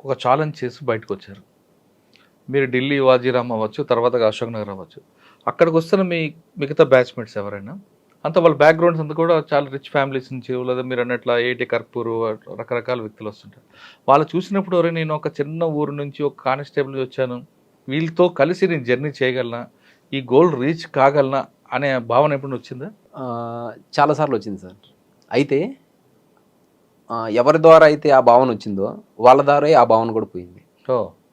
ఒక ఛాలెంజ్ చేసి బయటకు వచ్చారు మీరు ఢిల్లీ వాజీరామ్ అవ్వచ్చు తర్వాత అశోక్ నగర్ అవ్వచ్చు. అక్కడికి వస్తున్న మీ మిగతా బ్యాచ్మేట్స్ ఎవరైనా అంత వాళ్ళ బ్యాక్గ్రౌండ్స్ అంతా కూడా చాలా రిచ్ ఫ్యామిలీస్ నుంచి లేదా మీరు అన్నట్ల ఏటి కర్పూరు రకరకాల వ్యక్తులు వస్తుంటారు. వాళ్ళు చూసినప్పుడు "ఒరేయ్, నేను ఒక చిన్న ఊరు నుంచి ఒక కానిస్టేబుల్ నుంచి వచ్చాను. వీళ్ళతో కలిసి నేను జర్నీ చేయగలనా? ఈ గోల్ రీచ్ కాగలనా? అనే భావన ఎప్పుడు వచ్చిందా? చాలాసార్లు వచ్చింది సార్. అయితే ఎవరి ద్వారా అయితే ఆ భావన వచ్చిందో వాళ్ళ ద్వారా ఆ భావన కూడా పోయింది.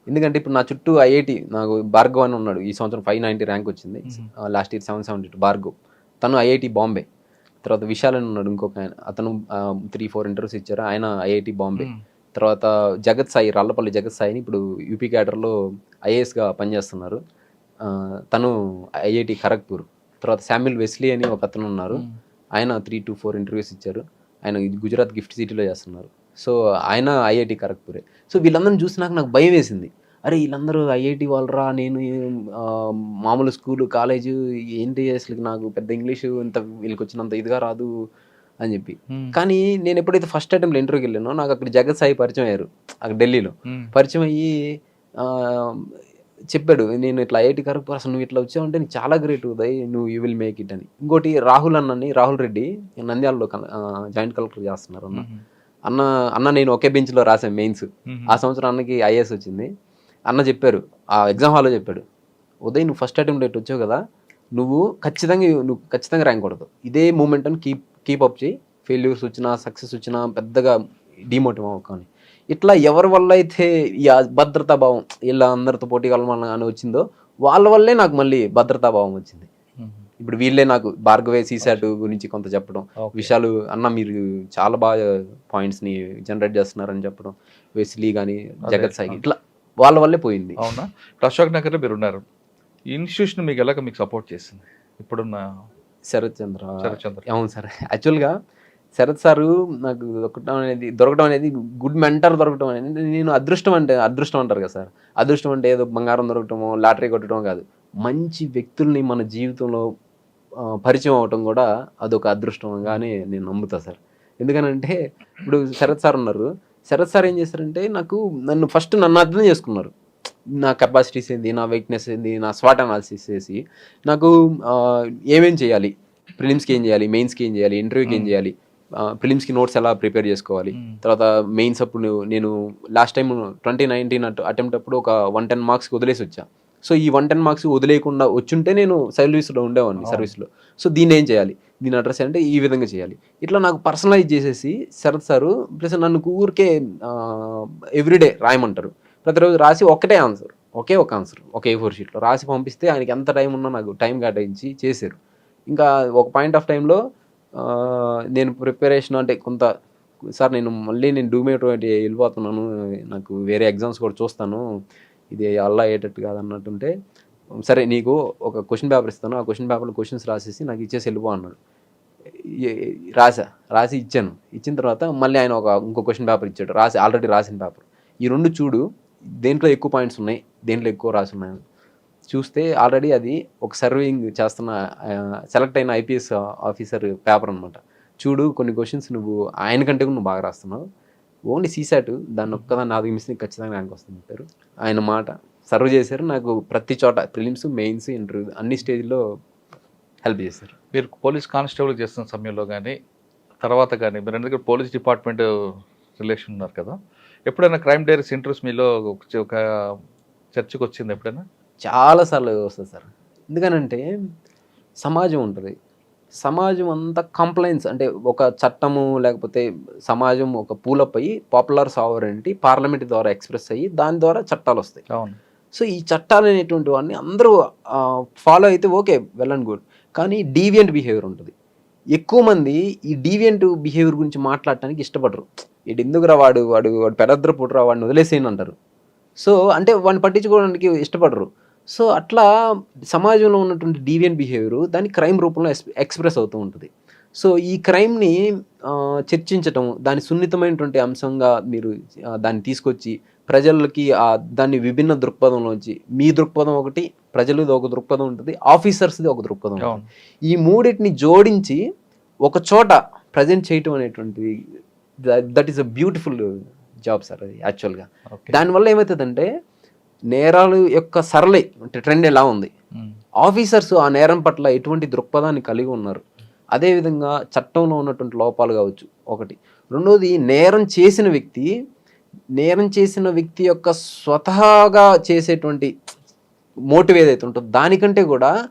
ఎందుకంటే ఇప్పుడు నా చుట్టూ ఐఐటి నాకు భార్గవ్ అని ఉన్నాడు. ఈ సంవత్సరం ఫైవ్ నైంటీ ర్యాంక్ వచ్చింది. Last year seven seventy two Bhargav. తను ఐఐటి బాంబే. తర్వాత విశాల్ అని ఉన్నాడు ఇంకొక ఆయన. అతను త్రీ ఫోర్ ఇంటర్వ్యూస్ ఇచ్చారు. ఆయన ఐఐటి బాంబే. తర్వాత జగత్ సాయి రాళ్ళపల్లి జగత్ సాయిని ఇప్పుడు యూపీ క్యాడర్లో ఐఏఎస్గా పనిచేస్తున్నారు. తను ఐఐటి ఖరగ్పూర్. తర్వాత శామ్యుల్ వెస్లీ అని ఒక అతను ఉన్నారు. ఆయన త్రీ టు ఫోర్ ఇంటర్వ్యూస్ ఇచ్చారు. ఆయన గుజరాత్ గిఫ్ట్ సిటీలో చేస్తున్నారు. సో ఆయన ఐఐటి ఖరగ్పూరే. సో వీళ్ళందరిని చూసి నాకు నాకు భయం వేసింది. అరే వీళ్ళందరూ ఐఐటి వాళ్ళరా నేను మామూలు స్కూల్ కాలేజ్ ఏంటి అసలు నాకు పెద్ద ఇంగ్లీషు ఇంత వీళ్ళకి వచ్చినంత ఇదిగా రాదు అని చెప్పి. కానీ నేను ఎప్పుడైతే ఫస్ట్ అటెంప్ట్ ఇంటర్వ్యూకి వెళ్ళానో నాకు అక్కడ జగత్ సాయి పరిచయం అయ్యారు. అక్కడ ఢిల్లీలో. పరిచయం అయ్యి చెప్పాడు నేను ఇట్లా ఐఐటి ఖరగ్పూర్ అసలు నువ్వు ఇట్లా వచ్చావంటే నీకు చాలా గ్రేట్ ఉదయ్ నువ్వు యూ విల్ మేక్ ఇట్ అని. ఇంకోటి రాహుల్ అన్నని రాహుల్ రెడ్డి నంద్యాలలో జాయింట్ కలెక్టర్ చేస్తున్నారు అన్న. అన్న అన్న నేను ఒకే బెంచ్లో రాశాను మెయిన్స్. ఆ సంవత్సరం అన్నకి ఐఏఎస్ వచ్చింది. అన్న చెప్పారు ఆ ఎగ్జామ్ హాల్లో చెప్పాడు ఉదయ్ నువ్వు ఫస్ట్ అటెంప్ట్ ఎట్ వచ్చావు కదా నువ్వు ఖచ్చితంగా నువ్వు ఖచ్చితంగా ర్యాంక్ కొడతావు ఇదే మూమెంట్ అని కీప్ కీప్ అప్ చేయి. ఫెయిల్యూర్స్ వచ్చినా సక్సెస్ వచ్చినా పెద్దగా డిమోటివ్ అవ్వకని ఇట్లా ఎవరి వల్ల అయితే ఈ భద్రతా భావం ఇలా అందరితో పోటీ కలవాలని అని వచ్చిందో వాళ్ళ వల్లే నాకు మళ్ళీ భద్రతా భావం వచ్చింది. ఇప్పుడు వీళ్ళే నాకు భార్గవే సీసాట్ గురించి కొంత చెప్పడం. విషయాలు అన్న మీరు చాలా బాగా పాయింట్స్ని జనరేట్ చేస్తున్నారని చెప్పడం వెస్లీ కానీ జగత్ సాయి ఇట్లా వాళ్ళ వల్లే పోయింది. అవునా? అశోక్ నగర్లో మీరు ఉన్నారు ఇన్స్టిట్యూషన్ మీకు ఎలాగ మీకు సపోర్ట్ చేసింది? ఇప్పుడున్న శరత్ చంద్ర శరత్ చంద్ర అవును సార్. యాక్చువల్గా శరత్ సారు నాకు దొరకటం అనేది దొరకటం అనేది గుడ్ మెంటర్ దొరకటం అనేది నేను అదృష్టం అంటే అదృష్టం అంటారు కదా సార్. అదృష్టం అంటే ఏదో బంగారం దొరకటమో లాటరీ కొట్టడం కాదు. మంచి వ్యక్తుల్ని మన జీవితంలో పరిచయం అవటం కూడా అదొక అదృష్టంగానే నేను నమ్ముతా సార్. ఎందుకనంటే ఇప్పుడు శరత్ సార్ ఉన్నారు. శరత్ సార్ ఏం చేశారంటే నాకు నన్ను ఫస్ట్ నన్ను అర్థం చేసుకున్నారు. నా కెపాసిటీస్ ఏంది నా వీక్నెస్ ఏంది నా స్వాట్ అనాలిసిస్ చేసి నాకు ఏమేం చేయాలి? ప్రిలిమ్స్కి ఏం చేయాలి? మెయిన్స్కి ఏం చేయాలి? ఇంటర్వ్యూకి ఏం. చేయాలి? ప్రిలిమ్స్కి నోట్స్ ఎలా ప్రిపేర్ చేసుకోవాలి. మ్మ్. తర్వాత మెయిన్స్ అప్పుడు నేను last time twenty nineteen attempt అప్పుడు ఒక వన్ టెన్ మార్క్స్కి వదిలేసి వచ్చా. సో ఈ వన్ టెన్ మార్క్స్ వదిలేయకుండా వచ్చుంటే నేను సర్వీస్లో ఉండేవాడిని. సర్వీస్లో సో దీన్ని ఏం చేయాలి? దీని అడ్రస్ అంటే ఈ విధంగా చేయాలి. ఇట్లా నాకు పర్సనలైజ్ చేసేసి శరత్ సారు ప్లస్ నన్ను ఊరికే ఎవ్రీడే రాయమంటారు. ప్రతిరోజు రాసి ఒక్కటే ఆన్సర్ ఒకే ఒక ఆన్సర్ ఒక ఏ ఫోర్ షీట్లో రాసి పంపిస్తే ఆయనకి ఎంత టైం ఉన్నా నాకు టైం కేటాయించి చేశారు ఇంకా ఒక పాయింట్ ఆఫ్ టైంలో నేను ప్రిపరేషన్ అంటే కొంత సార్ నేను మళ్ళీ నేను డూమేట్ వెళ్ళిపోతున్నాను. నాకు వేరే ఎగ్జామ్స్ కూడా చూస్తాను. ఇది అల్లా అయ్యేటట్టు కాదన్నట్టుంటే సరే నీకు ఒక క్వశ్చన్ పేపర్ ఇస్తాను. ఆ క్వశ్చన్ పేపర్లో క్వశ్చన్స్ రాసేసి నాకు ఇచ్చేసి వెళ్ళిపో అన్నాడు. రాసా రాసి ఇచ్చాను. ఇచ్చిన తర్వాత మళ్ళీ ఆయన ఒక ఇంకో క్వశ్చన్ పేపర్ ఇచ్చాడు. రాసి ఆల్రెడీ రాసిన పేపర్ ఈ రెండు చూడు దేంట్లో ఎక్కువ పాయింట్స్ ఉన్నాయి దేంట్లో ఎక్కువ రాసి ఉన్నాయి చూస్తే ఆల్రెడీ అది ఒక సర్వింగ్ చేస్తున్న సెలెక్ట్ అయిన ఐపీఎస్ ఆఫీసర్ పేపర్ అనమాట చూడు కొన్ని క్వశ్చన్స్ నువ్వు ఆయన కంటే కూడా నువ్వు బాగా రాస్తున్నావు. ఓన్లీ సీసాట్ దాన్ని ఒక్కదాన్ని నాలుగు మిస్ ఖచ్చితంగా ర్యాంక్ వస్తుంది చెప్పారు ఆయన మాట సర్వ్ చేశారు. నాకు ప్రతి చోట ప్రిలిమ్స్ మెయిన్స్ ఇంటర్వ్యూ అన్ని స్టేజ్లో హెల్ప్ చేశారు. మీరు పోలీస్ కానిస్టేబుల్ చేస్తున్న సమయంలో కానీ తర్వాత కానీ మీరు ఎందుకంటే పోలీస్ డిపార్ట్మెంట్ రిలేషన్ ఉన్నారు కదా ఎప్పుడైనా క్రైమ్ డైరీస్ ఇంటర్వ్యూస్ మీలో ఒక- ఒక చర్చకు వచ్చింది ఎప్పుడైనా? చాలాసార్లు వస్తుంది సార్. ఎందుకనంటే సమాజం ఉంటుంది. సమాజం అంతా కంప్లైంట్స్ అంటే ఒక చట్టము లేకపోతే సమాజం ఒక పూలప్ పాపులర్ సావరెంటీ పార్లమెంట్ ద్వారా ఎక్స్ప్రెస్ అయ్యి దాని ద్వారా చట్టాలు వస్తాయి. అవును. సో ఈ చట్టాలు అనేటువంటి వాడిని అందరూ ఫాలో అయితే ఓకే వెల్ అండ్ గుడ్. కానీ డీవియంట్ బిహేవియర్ ఉంటుంది. ఎక్కువ మంది ఈ డీవియంట్ బిహేవియర్ గురించి మాట్లాడటానికి ఇష్టపడరు. ఇటు ఎందుకురా వాడు వాడు వాడు పెరద్ర పుట్రా వాడిని వదిలేసేయని అంటారు. సో అంటే వాడిని పట్టించుకోవడానికి ఇష్టపడరు. సో అట్లా సమాజంలో ఉన్నటువంటి డీవియంట్ బిహేవియర్ దాని క్రైమ్ రూపంలో ఎక్స్ ఎక్స్ప్రెస్ అవుతూ ఉంటుంది. సో ఈ క్రైమ్ని చర్చించటం దాని సున్నితమైనటువంటి అంశంగా మీరు దాన్ని తీసుకొచ్చి ప్రజలకి దాన్ని విభిన్న దృక్పథంలోంచి మీ దృక్పథం ఒకటి ప్రజలది ఒక దృక్పథం ఉంటుంది ఆఫీసర్స్ది ఒక దృక్పథం ఉంటుంది. ఈ మూడింటిని జోడించి ఒక చోట ప్రజెంట్ చేయటం అనేటువంటిది that is a beautiful job sir అది యాక్చువల్గా దానివల్ల ఏమవుతుందంటే నేరాలు యొక్క సరళి అంటే ట్రెండ్ ఎలా ఉంది. ఆఫీసర్స్ ఆ నేరం పట్ల ఎటువంటి దృక్పథాన్ని కలిగి ఉన్నారు? అదేవిధంగా చట్టంలో ఉన్నటువంటి లోపాలు కావచ్చు. ఒకటి. రెండోది నేరం చేసిన వ్యక్తి నేరం చేసిన వ్యక్తి యొక్క స్వతహాగా చేసేటువంటి మోటివ్ ఏదైతే ఉంటుందో దానికంటే కూడా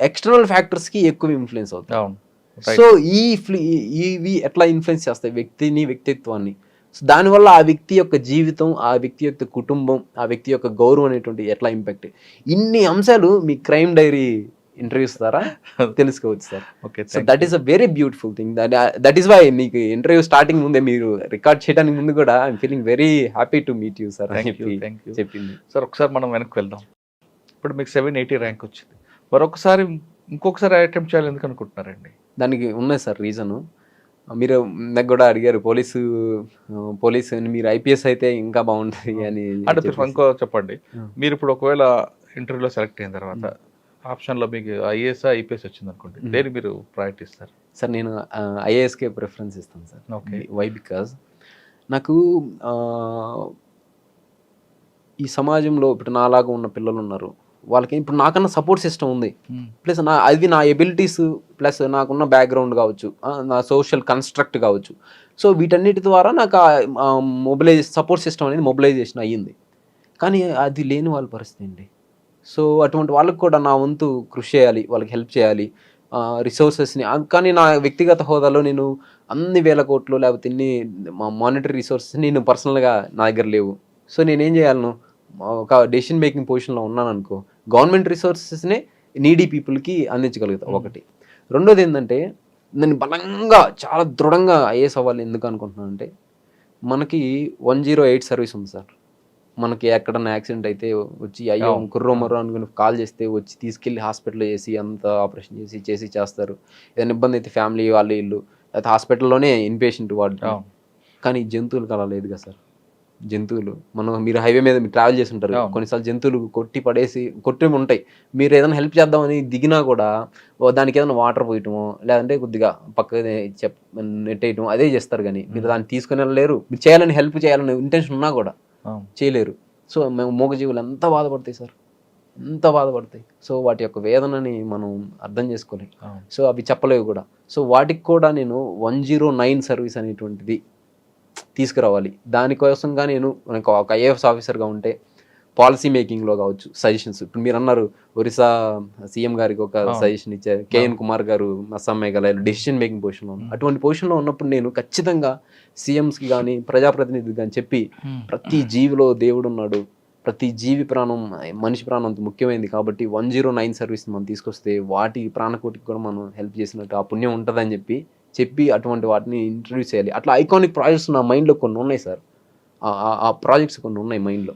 ఎక్స్టర్నల్ ఫ్యాక్టర్స్కి ఎక్కువ ఇన్ఫ్లుయెన్స్ Right. సో ఈ ఫ్లి- ఇవి ఎట్లా ఇన్ఫ్లుయెన్స్ చేస్తాయి? వ్యక్తిని వ్యక్తిత్వాన్ని. సో దానివల్ల ఆ వ్యక్తి యొక్క జీవితం ఆ వ్యక్తి యొక్క కుటుంబం ఆ వ్యక్తి యొక్క గౌరవం అనేటువంటి ఎట్లా ఇంపాక్ట్ ఇన్ని అంశాలు మీ క్రైమ్ డైరీ ఇంటర్వ్యూస్ ద్వారా తెలుసుకోవచ్చు sir okay so that is a very beautiful thing that is why మీకు ఇంటర్వ్యూ స్టార్టింగ్ ముందే మీరు రికార్డ్ చేయడానికి ముందు కూడా I'm feeling very happy to meet you sir చెప్పింది. సార్ ఒకసారి మనం వెనక్కి వెళ్దాం. ఇప్పుడు మీకు సెవెన్ ఎయిటీ ర్యాంక్ వచ్చింది. మరొకసారి ఇంకొకసారి అటెంప్ట్ చేయాలి ఎందుకు అనుకుంటున్నారండి? దానికి ఉన్నాయి సార్ రీజను మీరు నాకు కూడా అడిగారు పోలీసు పోలీసు మీరు ఐపీఎస్ అయితే ఇంకా బాగుంటుంది అని అంటే మీరు. ఇంకో చెప్పండి. మీరు ఇప్పుడు ఒకవేళ ఇంటర్వ్యూలో సెలెక్ట్ అయిన తర్వాత ఆప్షన్లో మీకు ఐఏఎస్ ఐపీఎస్ వచ్చింది అనుకోండి. దేని మీరు ప్రయారిటీ ఇస్తారు? సార్ నేను ఐఏఎస్కే ప్రిఫరెన్స్ ఇస్తాను సార్. ఓకే. వై బికాజ్ నాకు ఈ సమాజంలో ఇప్పుడు నాలాగా ఉన్న పిల్లలు ఉన్నారు. వాళ్ళకి ఇప్పుడు నాకన్నా సపోర్ట్ సిస్టమ్ ఉంది. ప్లస్ నా అది నా ఎబిలిటీస్ ప్లస్ నాకున్న బ్యాక్గ్రౌండ్ కావచ్చు నా సోషల్ కన్స్ట్రక్ట్ కావచ్చు. సో వీటన్నిటి ద్వారా నాకు మొబిలైజ్ సపోర్ట్ సిస్టమ్ అనేది మొబిలైజేషన్ అయ్యింది. కానీ అది లేని వాళ్ళ పరిస్థితి అండి. సో అటువంటి వాళ్ళకి కూడా నా వంతు కృషి చేయాలి వాళ్ళకి హెల్ప్ చేయాలి రిసోర్సెస్ని కానీ నా వ్యక్తిగత హోదాలో నేను అన్ని వేల కోట్లు లేకపోతే ఇన్ని మానిటరీ రిసోర్సెస్ నేను పర్సనల్గా నా దగ్గర లేవు. సో నేనేం చేయాలను? ఒక డెసిషన్ మేకింగ్ పొజిషన్లో ఉన్నాను అనుకో గవర్నమెంట్ రిసోర్సెస్నే నీడీ పీపుల్కి అందించగలుగుతా. ఒకటి. రెండోది ఏంటంటే నేను బలంగా చాలా దృఢంగా ఐఏఎస్ అవ్వాలి. ఎందుకు అనుకుంటున్నానంటే మనకి వన్ జీరో ఎయిట్ సర్వీస్ ఉంది సార్. మనకి ఎక్కడన్నా యాక్సిడెంట్ అయితే వచ్చి అయ్యో. కుర్రో మర్రో అనుకుని కాల్ చేస్తే వచ్చి తీసుకెళ్ళి హాస్పిటల్లో చేసి అంత ఆపరేషన్ చేసి చేసి చేస్తారు. ఏదైనా ఇబ్బంది అయితే ఫ్యామిలీ వాళ్ళు ఇల్లు లేకపోతే హాస్పిటల్లోనే ఇన్పేషెంట్ అవును. కానీ జంతువులకు అలా లేదు కదా సార్. జంతువులు. మనం మీరు హైవే మీద మీరు ట్రావెల్ చేసి ఉంటారు అవును. కొన్నిసార్లు జంతువులు కొట్టి పడేసి కొట్టి ఉంటాయి. మీరు ఏదైనా హెల్ప్ చేద్దామని దిగినా కూడా దానికి ఏదైనా వాటర్ పోయటమో లేదంటే కొద్దిగా పక్కనే చెప్ నెట్టేయటం అదే చేస్తారు కానీ. మీరు దాన్ని తీసుకుని వెళ్ళలేరు. మీరు చేయాలని హెల్ప్ చేయాలని ఇంటెన్షన్ ఉన్నా కూడా చేయలేరు. సో మేము మూగజీవులు ఎంత బాధపడతాయి సార్? ఎంత బాధపడతాయి? సో వాటి యొక్క వేదనని మనం అర్థం చేసుకోలేం. అవును. సో అవి చెప్పలేవు కూడా. సో వాటికి కూడా నేను వన్ జీరో నైన్ సర్వీస్ అనేటువంటిది తీసుకురావాలి. దానికోసంగా నేను నాకు ఒక ఐఏఎస్ ఆఫీసర్గా ఉంటే పాలసీ మేకింగ్లో కావచ్చు సజెషన్స్ ఇప్పుడు మీరు అన్నారు ఒరిస్సా సీఎం గారికి ఒక. సజెషన్ ఇచ్చారు. కేఎన్ కుమార్ గారు అస్సాం మేఘాలయలో డెసిషన్ మేకింగ్ పొజిషన్లో ఉన్నారు అటువంటి పొజిషన్లో ఉన్నప్పుడు నేను ఖచ్చితంగా సీఎంస్కి కానీ ప్రజాప్రతినిధికి కానీ చెప్పి ప్రతి జీవిలో దేవుడు ఉన్నాడు. ప్రతి జీవి ప్రాణం మనిషి ప్రాణం అంత ముఖ్యమైనది కాబట్టి వన్ జీరో నైన్ సర్వీస్ మనం తీసుకొస్తే వాటి ప్రాణకోటికి కూడా మనం హెల్ప్ చేసినట్టు ఆ పుణ్యం ఉంటుందని చెప్పి చెప్పి అటువంటి వాటిని ఇంట్రడ్యూస్ చేయాలి. అట్లా ఐకానిక్ ప్రాజెక్ట్స్ నా మైండ్లో కొన్ని ఉన్నాయి సార్ ఆ- ఆ- ఆ ప్రాజెక్ట్స్ కొన్ని ఉన్నాయి మైండ్లో